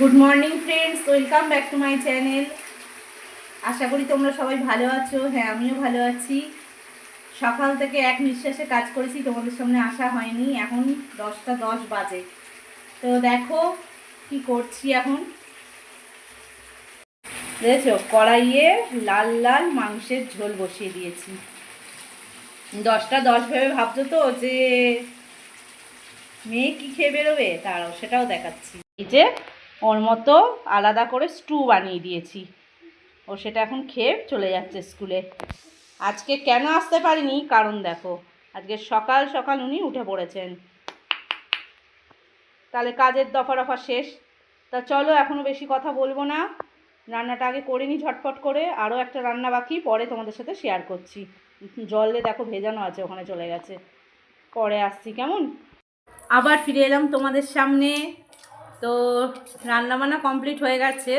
Good morning friends welcome back to my channel আশা করি তোমরা সবাই ভালো আছো। হ্যাঁ আমিও ভালো আছি। সকাল থেকে এক নিঃশ্বাসে কাজ করেছি, তোমাদের সামনে আসা হয়নি। এখন দশটা দশ বাজে। তো দেখো কি করছি এখন। দেখেছ? কড়াইয়ে লাল লাল মাংসের ঝোল বসিয়ে দিয়েছি। দশটা দশ ভেবে ভাবছ তো যে মেয়ে কি খেয়ে বেরোবে? তারাও সেটাও দেখাচ্ছি। এই যে ওর মতো আলাদা করে স্টু বানিয়ে দিয়েছি। ও সেটা এখন খেয়ে চলে যাচ্ছে স্কুলে আজকে কেন আসতে পারিনি? কারণ দেখো, আজকে সকাল সকাল উনি উঠে পড়েছেন। তাহলে কাজের দফা রফা শেষ। তা চলো এখনও বেশি কথা বলব না। রান্নাটা আগে করে নিই ঝটফট করে। আরও একটা রান্না বাকি, পরে তোমাদের সাথে শেয়ার করছি। জলে দেখো ভেজানো আছে, ওখানে চলে গেছে। পরে আসছি, কেমন? আবার ফিরে এলাম তোমাদের সামনে। তো রান্নাবান্না কমপ্লিট হয়ে গেছে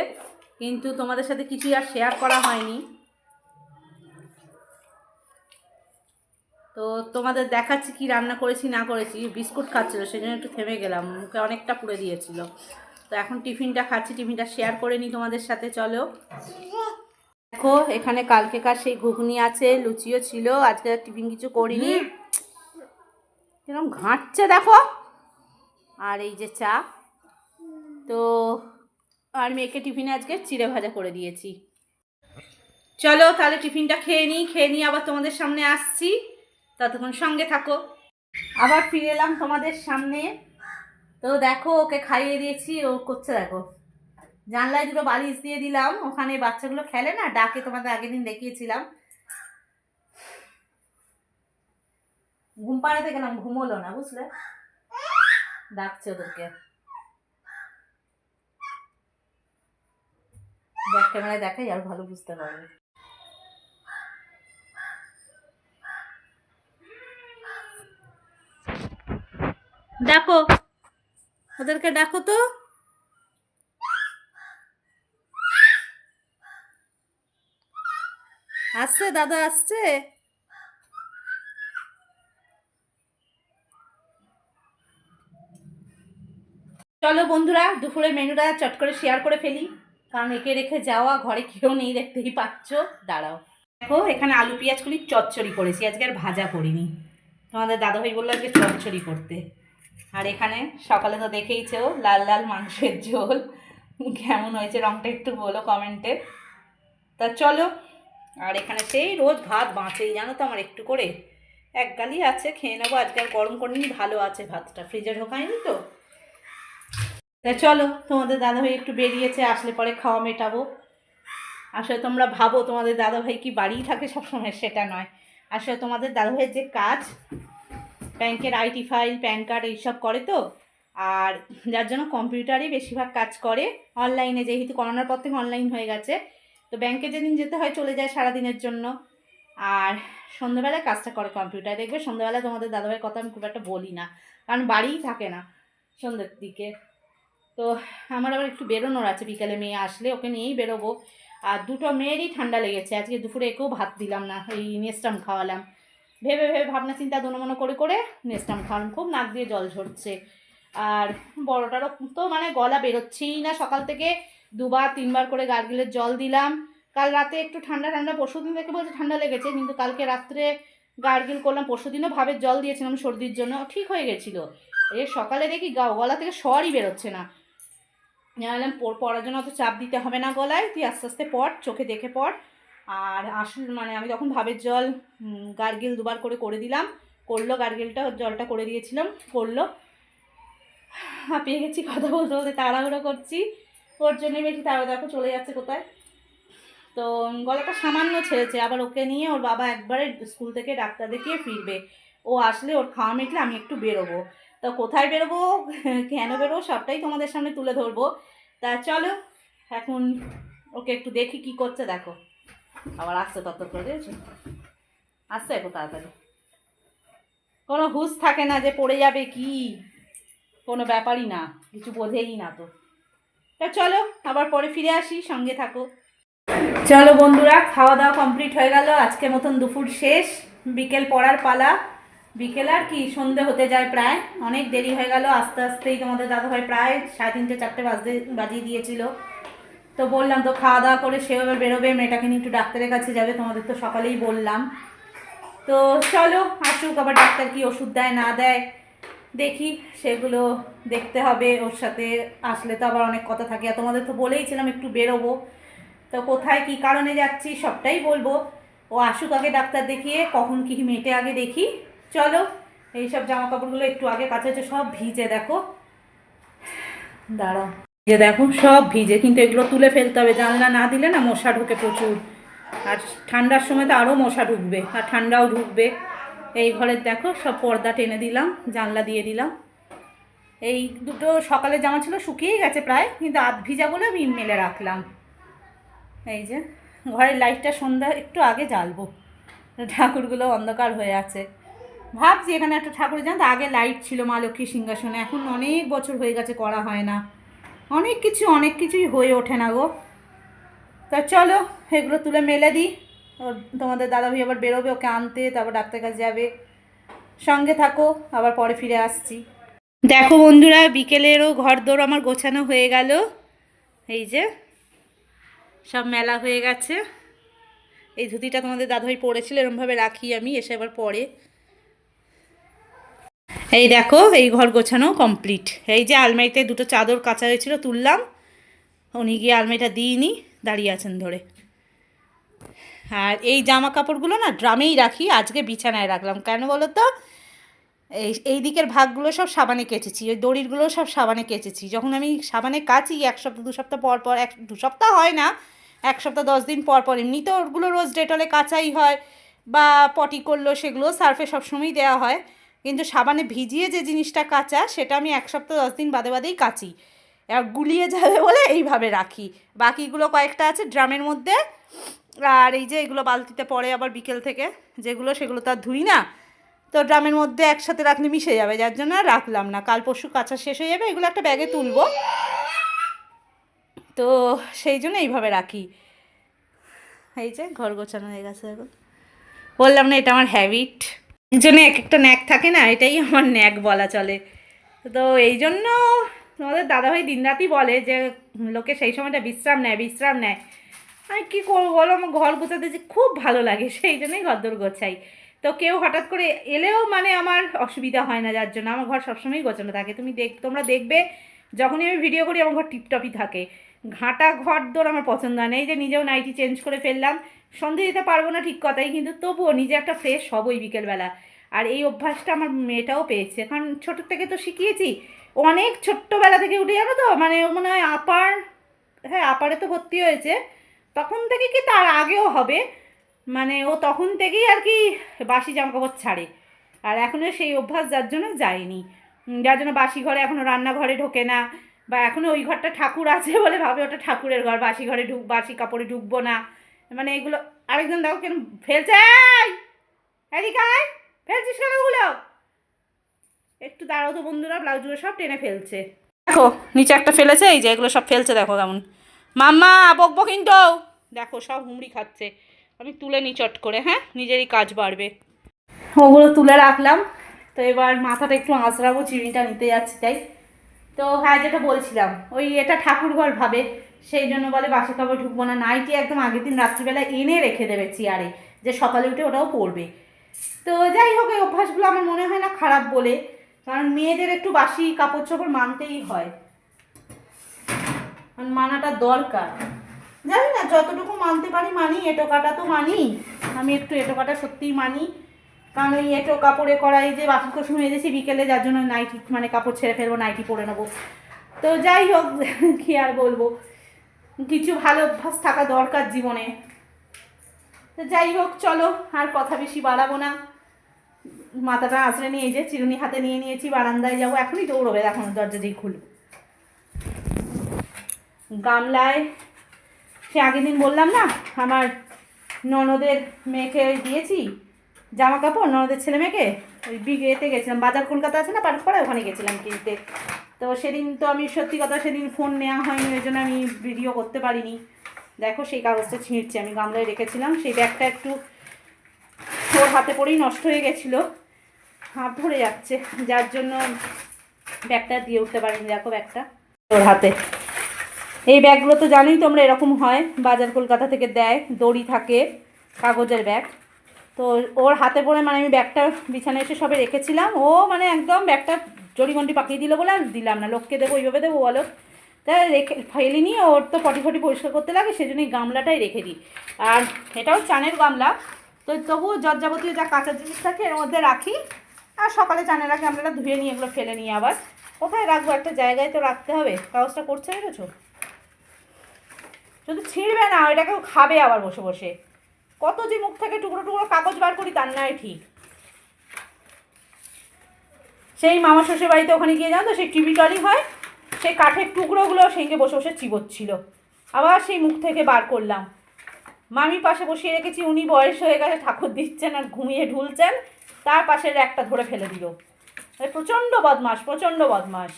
কিন্তু তোমাদের সাথে কিছুই আর শেয়ার করা হয়নি। তো তোমাদের দেখাচ্ছি কি রান্না করেছি না করেছি বিস্কুট খাচ্ছিলো সেই জন্য একটু থেমে গেলাম মুখে অনেকটা পুড়ে দিয়েছিল। তো এখন টিফিনটা খাচ্ছি টিফিনটা শেয়ার করে নিই তোমাদের সাথে চলো। দেখো এখানে কালকেকার সেই ঘুগনি আছে লুচিও ছিল আজকে টিফিন কিছু করিনি। এরকম ঘাঁটছে দেখো। আর এই যে চা। তো আর মেয়েকে টিফিনে আজকে চিড়ে ভাজা করে দিয়েছি। চলো তাহলে টিফিনটা খেয়ে নিই খেয়ে নিই আবার তোমাদের সামনে আসছি। ততক্ষণ সঙ্গে থাকো। আবার ফিরে এলাম তোমাদের সামনে। তো দেখো, ওকে খাইয়ে দিয়েছি, ও করছে দেখো। জানলায় দুটো বালিশ দিয়ে দিলাম। ওখানে বাচ্চাগুলো খেলে না, ডাকে তোমাদের আগের দিন দেখিয়েছিলাম। ঘুম পাড়াতে গেলাম, ঘুমোলো না, বুঝলে? ডাকছে ওদেরকে। ব্যাক ক্যামেরায় দেখাই, আর ভালো বুঝতে পারবে। ডাকো। ওদেরকে ডাকো তো। আসছে, দাদা আসছে। চলো বন্ধুরা দুপুরে মেনুটা চট করে শেয়ার করে ফেলি। কারণ একে রেখে যাওয়া, ঘরে কেউ নেই দেখতেই পাচ্ছ। দাঁড়াও। দেখো, এখানে আলু, পেঁয়াজ করি চচ্চড়ি করেছি। আজকে আর ভাজা করিনি। তোমাদের দাদাভাই বলল আজকে চচ্চড়ি করতে। আর এখানে সকালে তো দেখেইছো, লাল লাল মাংসের ঝোল। কেমন হয়েছে রংটা একটু বলো কমেন্টে। তা চলো, আর এখানে সেই রোজ ভাত বাঁচেই। জানো তো আমার একটু করে এক গালি আছে, খেয়ে নেব। আজকে আর গরম করিনি, ভালো আছে ভাতটা। ফ্রিজে ঢোকায়নি তো। তা চলো, তোমাদের দাদাভাই একটু বেরিয়েছে, আসলে পরে খাওয়া মেটাবো। আসলে তোমরা ভাবো, তোমাদের দাদাভাই কি বাড়িই থাকে সবসময়, সেটা নয়। আসলে তোমাদের দাদাভাইয়ের যে কাজ, ব্যাংকের আইটি ফাইল, প্যান কার্ড এইসব করে তো, আর যার জন্য কম্পিউটারই বেশিরভাগ কাজ করে, অনলাইনে যেহেতু করোনার পর থেকে অনলাইন হয়ে গেছে, তো ব্যাংকে যেদিন যেতে হয় চলে যায় সারাদিনের জন্য। আর সন্ধ্যেবেলায় কাজটা করে কম্পিউটার। দেখবে সন্ধ্যেবেলায় তোমাদের দাদাভাইয়ের কথা আমি খুব একটা বলি না, কারণ বাড়িই থাকে না সন্ধ্যের দিকে। তো আমার আবার একটু বেরোনোর আছে, বিকেলে মেয়ে আসলে ওকে নিয়েই বেরোবো। আর দুটো মেয়েরই ঠান্ডা লেগেছে, আজকে দুপুরে একেও ভাত দিলাম না, এই নেস্টাম খাওয়ালাম। ভেবে ভেবে ভাবনা চিন্তা দোনো করে করে নেস্টাম খাওয়ালাম, খুব নাক দিয়ে জল ঝরছে। আর বড়টারও তো মানে গলা বেরোচ্ছেই না, সকাল থেকে দুবার, তিনবার করে গার্গিলের জল দিলাম। কাল রাতে একটু ঠান্ডা ঠান্ডা পরশু দিন থেকে বলছে ঠান্ডা লেগেছে, কিন্তু কালকে রাত্রে গার্গিল করলাম পরশু দিনও ভাবের জল দিয়েছিলাম সর্দির জন্য, ঠিক হয়ে গেছিল। এ সকালে দেখি গা, গলা থেকে স্বরই বেরোচ্ছে না। জানালাম পড়ার জন্য অত চাপ দিতে হবে না গলায়, তুই আস্তে আস্তে পড়, চোখে দেখে পড়। আর আসল মানে আমি তখন ভাবের জল গার্গিল দুবার করে করে দিলাম, করল, গার্গিলটা জলটা করে দিয়েছিলাম, করল। হাঁপিয়ে গেছি কথা বলতে বলতে তাড়াহুড়ো করছি। ওর জন্যই বেশি তাড়া দেখো চলে যাচ্ছে কোথায়। তো, গলাটা সামান্য ছেড়েছে, আবার ওকে নিয়ে ওর বাবা একবারে স্কুল থেকে ডাক্তার দেখিয়ে ফিরবে। ও আসলে ওর খাওয়া মিটলে আমি একটু বেরোবো। তো কোথায় বেরোবো, কেন বেরোবো, সবটাই তোমাদের সামনে তুলে ধরবো। তা চলো, এখন ওকে একটু দেখি কি করছে, দেখো। আবার আসছে তত করে দিয়েছ আসছে একটু তাড়াতাড়ি। কোনো হুঁশ থাকে না যে পড়ে যাবে কি? কোনো ব্যাপারই না, কিছু বোঝেই না তো। তা চলো, আবার পরে ফিরে আসি, সঙ্গে থাকো। চলো বন্ধুরা, খাওয়া দাওয়া কমপ্লিট হয়ে গেল আজকে মতন দুপুর শেষ। বিকেল পড়ার পালা। বিকেল আর কি সন্ধে হতে যায় প্রায়। অনেক দেরি হয়ে গেল, আস্তে আস্তেই তোমাদের দাদাভাই প্রায় সাড়ে তিনটে, চারটে বাজতে, বাজিয়ে দিয়েছিল। তো বললাম, তো খাওয়া দাওয়া করে সেও এবার বেরোবে, মেয়েটাকে নিয়ে একটু ডাক্তারের কাছে যাবে, তোমাদের তো সকালেই বললাম। তো চলো, আসুক, আবার ডাক্তার কি ওষুধ দেয়, না দেয়, দেখি, সেগুলো দেখতে হবে, ওর সাথে আসলে তো আবার অনেক কথা থাকে। আর তোমাদের তো বলেইছিলাম একটু বেরোবো। তো কোথায়, কি কারণে যাচ্ছি, সবটাই বলব। ও আসুক আগে ডাক্তার দেখিয়ে, কখন কি মেটে আগে দেখি। চলো, এইসব জামা কাপড়গুলো একটু আগে কাছে হচ্ছে সব ভিজে দেখো। দাঁড়াও। ভিজে দেখো, সব ভিজে, কিন্তু এগুলো তুলে ফেলতে হবে। জানলা না দিলে না মশা ঢুকে প্রচুর। আর ঠান্ডার সময় তো আরও মশা ঢুকবে, আর ঠান্ডাও ঢুকবে। এই ঘরের দেখো, সব পর্দা টেনে দিলাম, জানলা দিয়ে দিলাম। এই দুটো সকালে জামা ছিল, শুকিয়েই গেছে প্রায়, কিন্তু আধ ভিজা বলে আমি মেলে রাখলাম। এই যে, ঘরের লাইটটা সন্ধ্যা, একটু আগে জ্বালবো। ঠাকুরগুলো অন্ধকার হয়ে আছে। ভাবছি এখানে একটা ঠাকুর, জানো আগে লাইট ছিল মা লক্ষ্মী সিংহাসনে, এখন অনেক বছর হয়ে গেছে করা হয় না। অনেক কিছু, অনেক কিছুই হয়ে ওঠে না গো। তা চলো, এগুলো তুলে মেলে দিই। তোমাদের দাদা ভাই আবার বেরোবে, ওকে আনতে, তারপর ডাক্তার কাছে যাবে। সঙ্গে থাকো, আবার পরে ফিরে আসছি। দেখো বন্ধুরা, বিকেলেরও ঘর দৌড় আমার গোছানো হয়ে গেল। এই যে, সব মেলা হয়ে গেছে। এই ধুতিটা তোমাদের দাদাভাই পরেছিল, এরমভাবে রাখি আমি, এসে আবার পরে। এই দেখো, এই ঘর গোছানো কমপ্লিট এই যে আলমারিতে দুটো চাদর কাঁচা হয়েছিল, তুললাম। উনি গিয়ে আলমারিটা দিইনি দাঁড়িয়ে আছেন ধরে। আর এই জামা কাপড়গুলো না ড্রামেই রাখি, আজকে বিছানায় রাখলাম। কেন বলো তো এই এই দিকের ভাগগুলো সব সাবানে কেচেছি, ওই দড়িরগুলো সব সাবানে কেচেছি। যখন আমি সাবানে কাচি, এক সপ্তাহ, দু সপ্তাহ পর পর, এক, দু সপ্তাহ হয় না, এক সপ্তাহ, দশ দিন পর পর এমনি তো ওগুলো রোজ ডেটলে কাচাই হয়, বা পটি করল, সেগুলো সার্ফে সবসময়ই দেওয়া হয়। কিন্তু সাবানে ভিজিয়ে যে জিনিসটা কাচা, সেটা আমি এক সপ্তাহ, দশ দিন বাদে বাদেই কাচি। আর গুলিয়ে যাবে বলে এইভাবে রাখি। বাকিগুলো কয়েকটা আছে ড্রামের মধ্যে। আর এই যে এগুলো বালতিতে পড়ে আবার বিকেল থেকে। যেগুলো, সেগুলো তো আর ধুই না। তো ড্রামের মধ্যে একসাথে রাখলে মিশে যাবে, যার জন্য আর রাখলাম না। কাল পরশু কাঁচা শেষ হয়ে যাবে, এগুলো একটা ব্যাগে তুলবো। তো সেই জন্য এইভাবে রাখি। এই যে ঘর গোছানো হয়ে গেছে এখন। বললাম না, এটা আমার হ্যাবিট একজনে এক একটা ন্যাক থাকে না, এটাই আমার ন্যাক বলা চলে। তো এই জন্য তোমাদের দাদাভাই দিনরাতই বলে যে, লোকে সেই সময়টা বিশ্রাম নেয় বিশ্রাম নেয়। আমি কী করব বলো? আমার ঘর গোছাতে যে খুব ভালো লাগে, সেই জন্যই ঘরদোর গোছাই। তো কেউ হঠাৎ করে এলেও মানে আমার অসুবিধা হয় না যার জন্য। আমার ঘর সবসময়ই গোছানো থাকে। তুমি দেখ, তোমরা দেখবে, যখনই আমি ভিডিও করি, আমার ঘর টিপটপই থাকে। ঘাঁটা ঘর দোর আমার পছন্দ হয় না। এই যে নিজেও নাইটি চেঞ্জ করে ফেললাম। সন্ধে দিতে পারব না ঠিক কথাই, কিন্তু তবুও নিজে একটা ফ্রেশ হবই বিকেলবেলা। আর এই অভ্যাসটা আমার মেয়েটাও পেয়েছে। কারণ ছোটোর থেকে তো শিখিয়েছি, অনেক ছোট্টবেলা থেকে উঠে যাবে তো মানে মনে হয় আপার হ্যাঁ আপারে তো ভর্তি হয়েছে। তখন থেকে কি তার আগেও হবে? মানে ও তখন থেকেই আর কি বাসি জামাকাপড় ছাড়ে। আর এখনও সেই অভ্যাস যার জন্য যায়নি। যার জন্য বাসি ঘরে এখনও রান্নাঘরে ঢোকে না। বা এখনও ওই ঘরটা ঠাকুর আছে বলে ভাবে ওটা ঠাকুরের ঘর, বাসি ঘরে ঢুক, বাসি কাপড়ে ঢুকবো না। মানে এগুলো, আরেকজন দেখো কেন ফেলছে ফেলছিস কেন ওগুলো? একটু দাঁড়াও তো বন্ধুরা, ব্লাউজগুলো সব টেনে ফেলছে। দেখো, নিচে একটা ফেলেছে, এই যে এগুলো সব ফেলছে, দেখো কেমন। মাম্মা বকবো কিন্তু দেখো, সব হুমড়ি খাচ্ছে। আমি তুলে নি চট করে হ্যাঁ? নিজেরই কাজ বাড়বে। ওগুলো তুলে রাখলাম, তো এবার মাথাটা একটু আঁচড়াবো চিড়িটা নিতে যাচ্ছি, তাই। তো হ্যাঁ যেটা বলছিলাম, ওই এটা ঠাকুর ঘর ভাবে, সেই জন্য বলে বাসা কাপড় ঢুকবো না। নাইটি একদম আগের দিন রাত্রিবেলা এনে রেখে দেবে চেয়ারে, যে সকালে উঠে ওটাও পড়বে তো যাই হোক, এই অভ্যাসগুলো আমার মনে হয় না খারাপ বলে, কারণ মেয়েদের একটু বাসি কাপড় চোপড় মানতেই হয়। মানাটা দরকার। জানি না, যতটুকু মানতে পারি মানি এটো কাটা তো মানি। আমি একটু এটো কাটা সত্যিই মানি। কারণ ওই এটো কাপড়ে করা এই যে বাসন হয়ে গেছি বিকেলে, যার জন্য নাইটি মানে কাপড় ছেড়ে ফেলব নাইটি পরে নেব। তো যাই হোক, কি আর বলব? কিছু ভালো অভ্যাস থাকা দরকার জীবনে। তো যাই হোক, চলো, আর কথা বেশি বাড়াবো না। মাথাটা আঁচড়ে নিয়ে যে চিরুনি হাতে নিয়ে নিয়েছি, বারান্দায় যাব। এখনই দৌড়বে এখন দরজা দিয়ে খুলবো। গামলায়, সে আগের দিন বললাম না, আমার ননদের মেয়েকে দিয়েছি জামা কাপড় ননদের ছেলে মেয়েকে? ওই বিগ এতে গেছিলাম। বাজার কলকাতা আছে না? পাড়ে ওখানে গেছিলাম কিনতে। তো সেদিন তো আমি, সত্যি কথা সেদিন ফোন নেওয়া হয়নি, ওই জন্য আমি ভিডিও করতে পারিনি। দেখো, সেই কাগজটা ছিঁড়ছে। আমি গামলায় রেখেছিলাম। সেই ব্যাগটা একটু ওর হাতে পড়েই নষ্ট হয়ে গেছিল। হাঁপ ধরে যাচ্ছে। যার জন্য ব্যাগটা দিয়ে উঠতে পারিনি। দেখো ব্যাগটা ওর হাতে। এই ব্যাগগুলো তো জানোই তোমরা এরকম হয়। বাজার কলকাতা থেকে দেয়। দড়ি থাকে, কাগজের ব্যাগ। তো ওর হাতে পড়ে মানে আমি ব্যাগটা বিছানায় এসে সবে রেখেছিলাম। ও মানে একদম ব্যাগটা জড়িগন্ডি পাকিয়ে দিল বলে আর দিলাম না। লোককে দেবো ওইভাবে দেবো বলো। তা রেখে ফেলিনি ওর তো পটি ফটি পরিষ্কার করতে লাগে, সেজন্য এই গামলাটাই রেখে দিই। আর এটাও চানের গামলা। তো তবুও যত যাবতীয় যা কাঁচা জিনিস থাকে এর মধ্যে রাখি। আর সকালে চানের আগে আমরা ধুয়ে নিয়ে এগুলো ফেলে নিই আবার। কোথায় রাখব? একটা জায়গায় তো রাখতে হবে। কাগজটা করছে দেখেছ শুধু ছিঁড়বে না, ওইটাকেও খাবে আবার বসে বসে। কত যে মুখ থেকে টুকরো টুকরো কাগজ বার করি, তার নয় ঠিক। সেই মামা শ্বশুর বাড়িতে ওখানে গিয়ে যাও তো, সেই টিভি টলি হয়, সেই কাঠের টুকরোগুলো সেইকে বসে বসে চিবোচ্ছিল। আবার সেই মুখ থেকে বার করলাম। মামি পাশে বসিয়ে রেখেছি, উনি বয়স হয়ে গেছে, ঠাকুর দিচ্ছেন আর ঘুমিয়ে ঢুলছেন, তার পাশের একটা ধরে ফেলে দিল। প্রচণ্ড বদমাস প্রচণ্ড বদমাস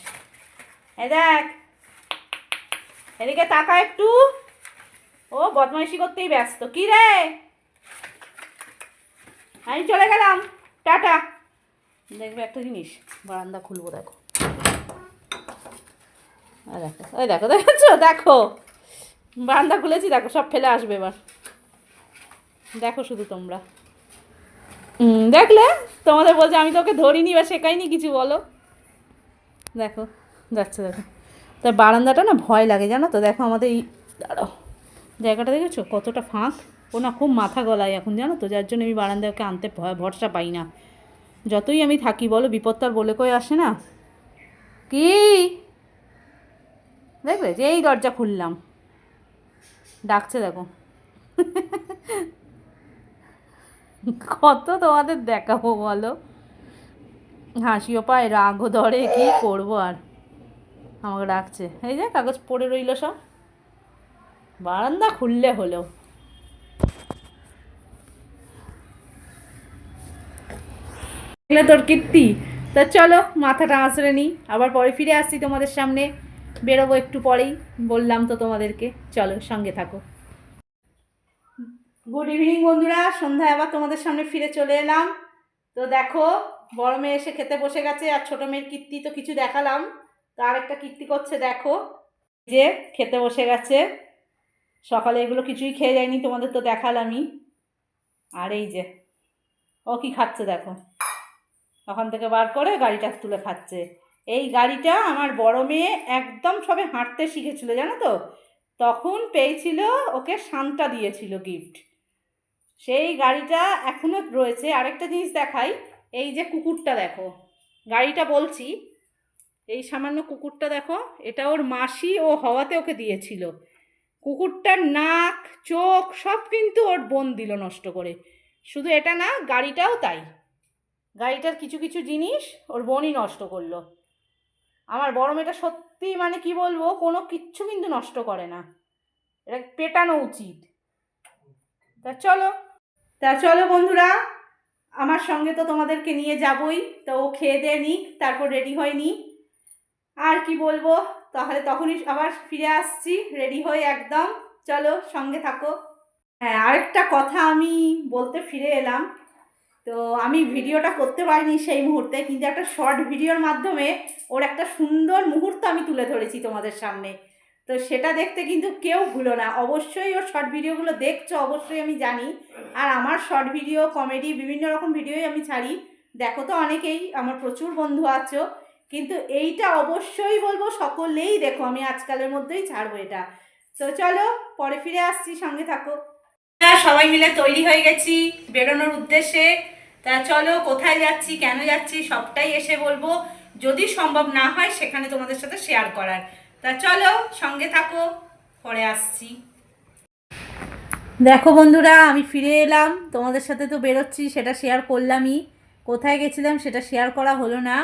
এ দেখ, এদিকে তাকা একটু। ও বদমাইশি করতেই ব্যস্ত। কি রে? আমি চলে গেলাম। টাটা। দেখবে একটা জিনিস। বারান্দা খুলবো, দেখো। দেখো ওই দেখো, দেখেছ? দেখো। বারান্দা খুলেছি, দেখো, সব ফেলে আসবে এবার। দেখো শুধু তোমরা। দেখলে? তোমাদের বলছে, আমি তোকে ধরিনি বা শেখাইনি কিছু, বলো। দেখো, যাচ্ছে, দেখো। তার বারান্দাটা না ভয় লাগে, জানো তো? দেখো আমাদের এই দাঁড়াও। জায়গাটা দেখেছ? কতটা ফাঁক। ও না খুব মাথা গলায় এখন জানো তো, যার জন্য আমি বারান্দায় ওকে আনতে ভরসা পাই না। যতই আমি থাকি বলো, বিপদ তো আর বলে কয়ে আসে না? কি? দেখবে যে এই দরজা খুললাম। ডাকছে দেখো। কত তোমাদের দেখাবো বলো? হাসিও পায়, রাগও ধরে, কি করব আর? আমাকে ডাকছে। এই যে কাগজ পড়ে রইল সব। বারান্দা খুললে হলো। এগুলো তোর কীর্তি? তা চলো, মাথাটা আঁচড়ে নিই। আবার পরে ফিরে আসছি তোমাদের সামনে। বেরোবো একটু পরেই। বললাম তো তোমাদেরকে। চলো, সঙ্গে থাকো। গুড ইভিনিং বন্ধুরা। সন্ধ্যায় আবার তোমাদের সামনে ফিরে চলে এলাম। তো দেখো, বড় মেয়ে এসে খেতে বসে গেছে আর ছোটো মেয়ের কীর্তি তো কিছু দেখালাম। তো আরেকটা কীর্তি করছে, দেখো। যে, খেতে বসে গেছে। সকালে এগুলো কিছুই খেয়ে যায়নি, তোমাদের তো দেখালামই। আর এই যে, ও কি খাচ্ছে, দেখো। ওখান থেকে বার করে গাড়িটা তুলে খাচ্ছে। এই গাড়িটা আমার বড় মেয়ে একদম সবে হাঁটতে শিখেছিল, জানো তো? তখন পেয়েছিল, ওকে শান্তা দিয়েছিল গিফট সেই গাড়িটা এখনও রয়েছে। আরেকটা জিনিস দেখাই, এই যে কুকুরটা দেখো। গাড়িটা বলছি, এই সামান্য কুকুরটা দেখো, এটা ওর মাসি ও হওয়াতে ওকে দিয়েছিল। কুকুরটার নাক, চোখ সব কিন্তু ওর বোন দিল নষ্ট করে। শুধু এটা না, গাড়িটাও তাই। গাড়িটার কিছু কিছু জিনিস ওর বোনই নষ্ট করল। আমার বড় মেয়েটা সত্যি মানে কি বলব কোনো কিচ্ছু কিন্তু নষ্ট করে না। এটা পেটানো উচিত। তা চলো তা চলো বন্ধুরা, আমার সঙ্গে তো তোমাদেরকে নিয়ে যাবই। তো ও খেয়ে দিয়ে নিক, তারপর রেডি হয়ে নিক। আর কি বলব, তাহলে তখনই আবার ফিরে আসছি রেডি হয়ে একদম। চলো সঙ্গে থাকো। হ্যাঁ আরেকটা কথা আমি বলতে ফিরে এলাম। তো আমি ভিডিওটা করতে পারিনি সেই মুহূর্তে, কিন্তু একটা শর্ট ভিডিওর মাধ্যমে ওর একটা সুন্দর মুহূর্ত আমি তুলে ধরেছি তোমাদের সামনে। তো সেটা দেখতে কিন্তু কেউ ভুলো না। অবশ্যই ওর শর্ট ভিডিওগুলো দেখছ, অবশ্যই আমি জানি। আর আমার শর্ট ভিডিও কমেডি বিভিন্ন রকম ভিডিওই আমি ছাড়ি। দেখো তো অনেকেই, আমার প্রচুর বন্ধু আছো। কিন্তু এইটা অবশ্যই বলব, সকলেই দেখো, আমি আজকালের মধ্যেই ছাড়বো এটা। তো চলো, পরে ফিরে আসছি, সঙ্গে থাকো। সবাই মিলে তৈরি হয়ে গেছি বেরোনোর উদ্দেশ্যে। তা চলো, কোথায় যাচ্ছি, কেন যাচ্ছি, সবটাই এসে বলব। যদি সম্ভব না হয়, সেখানে তোমাদের সাথে শেয়ার করার। তা চলো, সঙ্গে থাকো, পরে আসছি। দেখো বন্ধুরা, আমি ফিরে এলাম। তোমাদের সাথে তো বেরোচ্ছি, সেটা শেয়ার করলামই। কোথায় গেছিলাম, সেটা শেয়ার করা হলো না।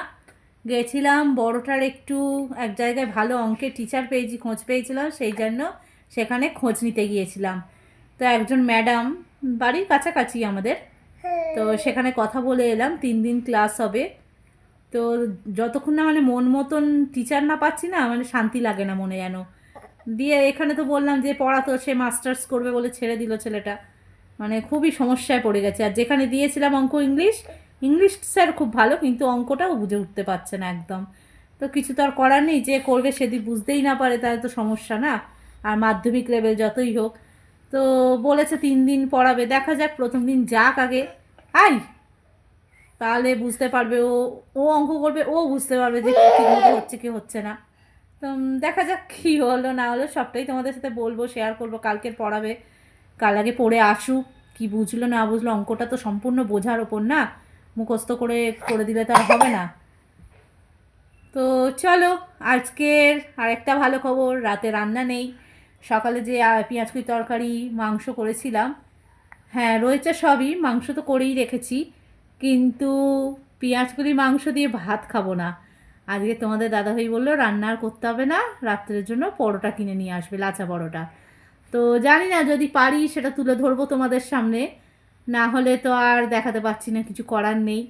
গেছিলাম বড়টার একটু, এক জায়গায় ভালো অঙ্কের টিচার পেয়েছি, খোঁজ পেয়েছিলাম, সেই জন্য সেখানে খোঁজ নিতে গিয়েছিলাম। তো একজন ম্যাডাম বাড়ির কাছাকাছি আমাদের। তো সেখানে কথা বলে এলাম, তিন দিন ক্লাস হবে। তো যতক্ষণ না মানে মন মতন টিচার না পাচ্ছি না মানে শান্তি লাগে না মনে যেন। দিয়ে এখানে তো বললাম যে পড়াতো সে মাস্টার্স করবে বলে ছেড়ে দিল ছেলেটা। মানে খুবই সমস্যায় পড়ে গেছে। আর যেখানে দিয়েছিলাম অঙ্ক ইংলিশ ইংলিশ স্যার খুব ভালো, কিন্তু অঙ্কটাও বুঝে উঠতে পারছে না একদম। তো কিছু তো আর করার নেই, যে করবে সেদিন বুঝতেই না পারে, তাহলে তো সমস্যা না। আর মাধ্যমিক লেভেল যতই হোক তো বলেছে তিন দিন পড়াবে। দেখা যাক প্রথম দিন যাক আগে। আই তাহলে বুঝতে পারবে ও ও অঙ্ক করবে, ও বুঝতে পারবে যে ঠিক মতো হচ্ছে, কি হচ্ছে না। তো দেখা যাক কী হলো, না হলো, সবটাই তোমাদের সাথে বলব শেয়ার করব, কালকের পড়াবে। কাল আগে পড়ে আসুক, কি বুঝলো, না বুঝলো, অঙ্কটা তো সম্পূর্ণ বোঝার ওপর না। মুখস্থ করে করে দিলে তো আর হবে না। তো চলো, আজকের আরেকটা ভালো খবর, রাতে রান্না নেই। সকালে যে পেঁয়াজকুই তরকারি, মাংস করেছিলাম। হ্যাঁ রয়েছে সবই, মাংস তো করেই রেখেছি। কিন্তু পেঁয়াজকুলি মাংস দিয়ে ভাত খাব না। আজকে তোমাদের দাদাভাই বলল, রান্না আর করতে হবে না, রাত্রের জন্য পরোটা কিনে নিয়ে আসবে, লাচা পরোটা। তো জানি না, যদি পারি সেটা তুলে ধরবো তোমাদের সামনে। না হলে তো আর দেখাতে পাচ্ছি না, কিছু করার নেই।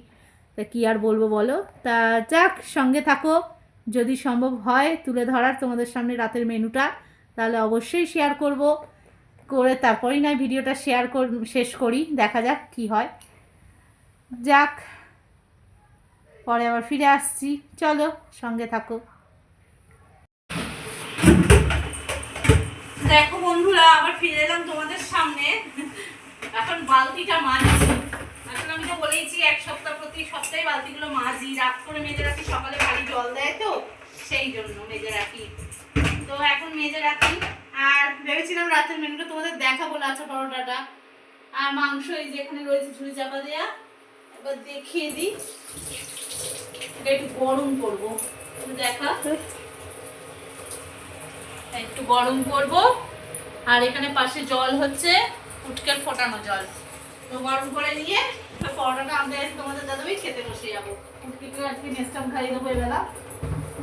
তা কী আর বলব বলো? তা যাক, সঙ্গে থাকো। যদি সম্ভব হয়, তুলে ধরার তোমাদের সামনে রাতের মেনুটা। তাহলে অবশ্যই শেয়ার করব। করে তারপরেই নয় ভিডিওটা শেয়ার কর শেষ করি, দেখা যাক কি হয়। যাক, পরে আবার ফিরে আসছি। চলো, সঙ্গে থাকো। দেখো বন্ধুরা, আবার ফিরে এলাম তোমাদের সামনে। এখন বালতিটা মাজছি আসলে আমি তো বলেইছি, এক সপ্তাহ প্রতি সপ্তাহে বালতিগুলো মাজি। রাত করে মেজে রাখি, সকালে বাড়ি জল দেয় তো, সেই জন্য মেজে রাখি। তো এখন মেজে রাখি। আর ভেবেছিলাম রাতের মেনুটা তোমাদের দেখাবো লাচা পরোটাটা। আর মাংস এই যে এখানে রয়েছে ঝুড়ি চাপা দেখিয়ে দিই। একটু গরম করব। দেখা। একটু গরম করব। আর এখানে পাশে জল হচ্ছে, উটকেল ফোটানো জল। তো গরম করে নিয়ে পরোটাটা আমাদের তোমাদের দাদাভাই খেতে বসে যাব। উটকিকে আজকে নেস্টাম খাইয়ে দেবো এবেলা।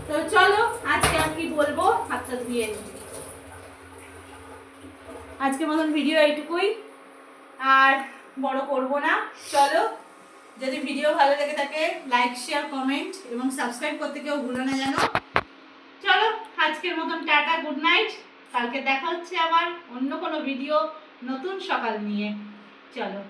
তো চলো, আজকে আর কি বলব? হাতটা ধুয়ে নিই আজকের মতন ভিডিও এইটুকুই। আর বড় করব না। চলো, যদি ভিডিও ভালো লেগে থাকে লাইক শেয়ার কমেন্ট এবং সাবস্ক্রাইব করতে কেউ ভুলো না জানো। চলো, আজকের মতন টাটা গুড নাইট কালকে দেখা হচ্ছে আবার অন্য কোনো ভিডিও নতুন সকাল নিয়ে। চলো।